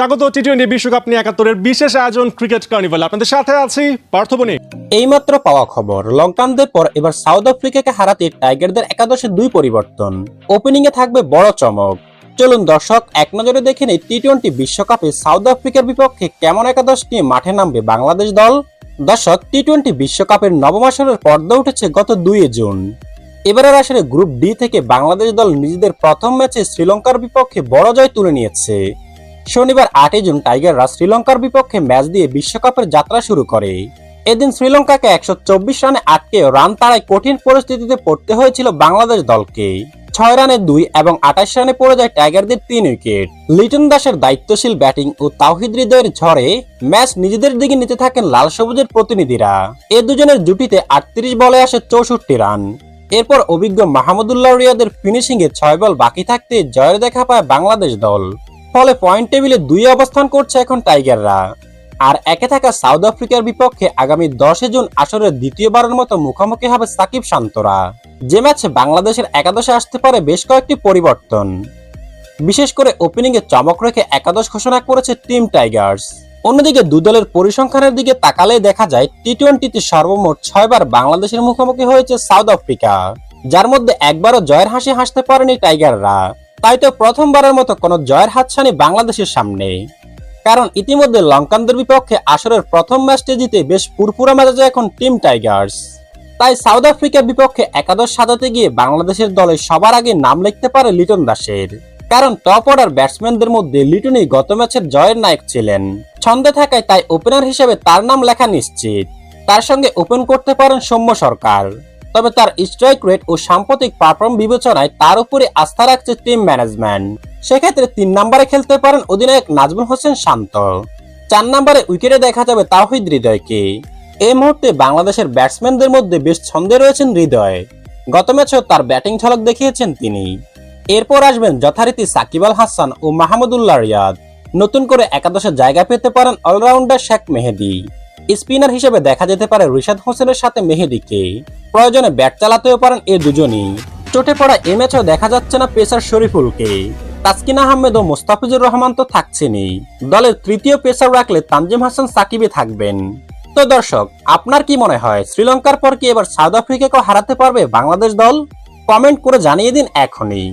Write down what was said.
স্বাগত T twenty বিশ্বকাপ নিয়ে একাত্তরের বিশেষ আয়োজন ক্রিকেট কার্নিভাল। আপনাদের সাথে আছি পার্থবনী এইমাত্র পাওয়া খবর লঙ্কানদের পর এবার সাউথ আফ্রিকাকে হারাতে টাইগারদের একাদশে দুই পরিবর্তন। ওপেনিং এ থাকবে বড় চমক। চলুন দর্শক, এক নজরে দেখে নেই টি টোয়েন্টি বিশ্বকাপে সাউথ আফ্রিকার বিপক্ষে কেমন একাদশ নিয়ে মাঠে নামবে বাংলাদেশ দল। দর্শক টি টোয়েন্টি বিশ্বকাপের নবম আসরের পর্দা উঠেছে গত দুই জুন। এবারের আসরে গ্রুপ ডি থেকে বাংলাদেশ দল নিজেদের প্রথম ম্যাচে শ্রীলঙ্কার বিপক্ষে বড় জয় তুলে নিয়েছে। শনিবার আটই জুন টাইগাররা শ্রীলঙ্কার বিপক্ষে ম্যাচ দিয়ে বিশ্বকাপের যাত্রা শুরু করে। এদিন শ্রীলঙ্কাকে একশো চব্বিশ রানে আটকে রান তাড়ায় কঠিন পরিস্থিতিতে পড়তে হয়েছিল বাংলাদেশ দলকে। ছয় রানে দুই এবং আঠাশ রানে পড়ে যায় টাইগারদের তিন উইকেট। লিটন দাসের দায়িত্বশীল ব্যাটিং ও তাওহিদ হৃদয়ের ঝড়ে ম্যাচ নিজেদের দিকে নিতে থাকেন লাল সবুজের প্রতিনিধিরা। এ দুজনের জুটিতে আটত্রিশ বলে আসে চৌষট্টি রান। এরপর অভিজ্ঞ মাহমুদুল্লাহ রিয়াদের ফিনিশিং এ ছয় বল বাকি থাকতে জয়ের দেখা পায় বাংলাদেশ দল। ফলে পয়েন্ট টেবিলে দুই অবস্থান করছে এখন টাইগাররা। আর একে থাকা সাউথ আফ্রিকার বিপক্ষে আগামী দশে জুন আসরের দ্বিতীয়বারের মতো মুখোমুখি হবে সাকিব শান্তরা। যে ম্যাচে বাংলাদেশের একাদশে আসতে পারে বেশ কয়েকটি পরিবর্তন। বিশেষ করে ওপেনিংয়ে চমক রেখে একাদশ ঘোষণা করেছে টিম টাইগার্স। অন্যদিকে দু দলের পরিসংখ্যানের দিকে তাকালে দেখা যায় টি টোয়েন্টিতে সর্বমোট ছয়বার বাংলাদেশের মুখোমুখি হয়েছে সাউথ আফ্রিকা, যার মধ্যে একবারও জয়ের হাসি হাসতে পারেনি টাইগাররা। তাই তো প্রথমবারের মতো কোনো জয়ের হাতছানি বাংলাদেশের সামনে। কারণ ইতিমধ্যে লঙ্কানদের বিপক্ষে আসরের প্রথম ম্যাচটি জিতে বেশ পুরপুরা মেজাজে এখন টিম টাইগার্স। তাই সাউথ আফ্রিকার বিপক্ষে একাদশ সাজাতে গিয়ে বাংলাদেশের দলে সবার আগে নাম লিখতে পারে লিটন দাসের। কারণ টপ অর্ডার ব্যাটসম্যানদের মধ্যে লিটনই গত ম্যাচের জয়ের নায়ক ছিলেন। ছন্দে থাকায় তাই ওপেনার হিসেবে তার নাম লেখা নিশ্চিত। তার সঙ্গে ওপেন করতে পারেন সৌম্য সরকার। তবে তার স্ট্রাইক রেট ও সাম্প্রতিক পারফর্ম বিবেচনায় তার উপরে আস্থা রাখছে টিম ম্যানেজমেন্ট সেক্ষেত্রে তিন নম্বরে খেলতে পারেন অধিনায়ক নাজমুল হোসেন শান্ত। চার নম্বরে উইকেটে দেখা যাবে তাওহিদ হৃদয়কে। এই মুহূর্তে বাংলাদেশের ব্যাটসম্যানদের মধ্যে বেশ ছন্দে রয়েছেন হৃদয়। গত ম্যাচেও তার ব্যাটিং ঝলক দেখিয়েছেন তিনি। এরপর আসবেন যথারীতি সাকিব আল হাসান ও মাহমুদুল্লাহ রিয়াদ। নতুন করে একাদশে জায়গা পেতে পারেন অলরাউন্ডার শেখ মেহেদি। স্পিনার হিসেবে দেখা যেতে পারে রিশাদ হোসেনের সাথে মেহেদিকে। প্রয়োজনে ব্যাট চালাতেও পারেন এ দুজনই। চোটে পড়া এ ম্যাচেও দেখা যাচ্ছে না পেসার শরীফুলকে। তাসকিন আহমেদ ও মোস্তাফিজুর রহমান তো থাকছেনই। দলের তৃতীয় পেসার রাখলে তানজিম হাসান সাকিবে থাকবেন। তো দর্শক, আপনার কি মনে হয়, শ্রীলঙ্কার পর কি এবার সাউথ আফ্রিকাকেও হারাতে পারবে বাংলাদেশ দল? কমেন্ট করে জানিয়ে দিন এখনই।